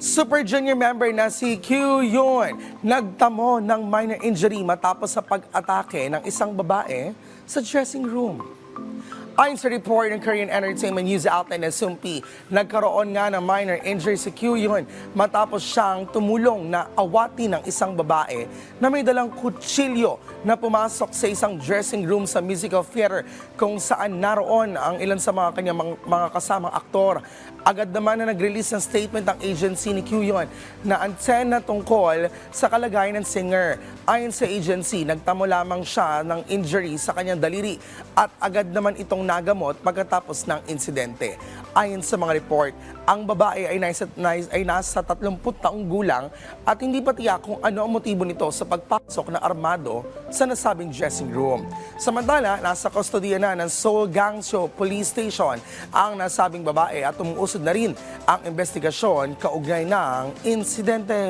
Super Junior member na si Q yun, nagtamo ng minor injury matapos sa pag-atake ng isang babae sa dressing room. Ayon sa report ng Korean Entertainment News outlet na Sumpi, nagkaroon nga ng minor injury si Q yun matapos siyang tumulong na awati ng isang babae na may dalang kutsilyo na pumasok sa isang dressing room sa musical theater kung saan naroon ang ilan sa mga kanyang mga, mga kasamang aktor. Agad naman na nag-release ng statement ang agency ni Q yun na antena tungkol sa kalagayan ng singer. Ayon sa agency, nagtamo lamang siya ng injury sa kanyang daliri at agad naman itong nagamot pagkatapos ng insidente. Ayon sa mga report, ang babae ay nasa, ay nasa 30 taong gulang at hindi pa tiyak kung ano ang motibo nito sa pagpasok na armado sa nasabing dressing room. Samantala, nasa kustodiya na ng Seoul Gangseo Police Station ang nasabing babae at umuusod na rin ang investigasyon kaugnay ng insidente.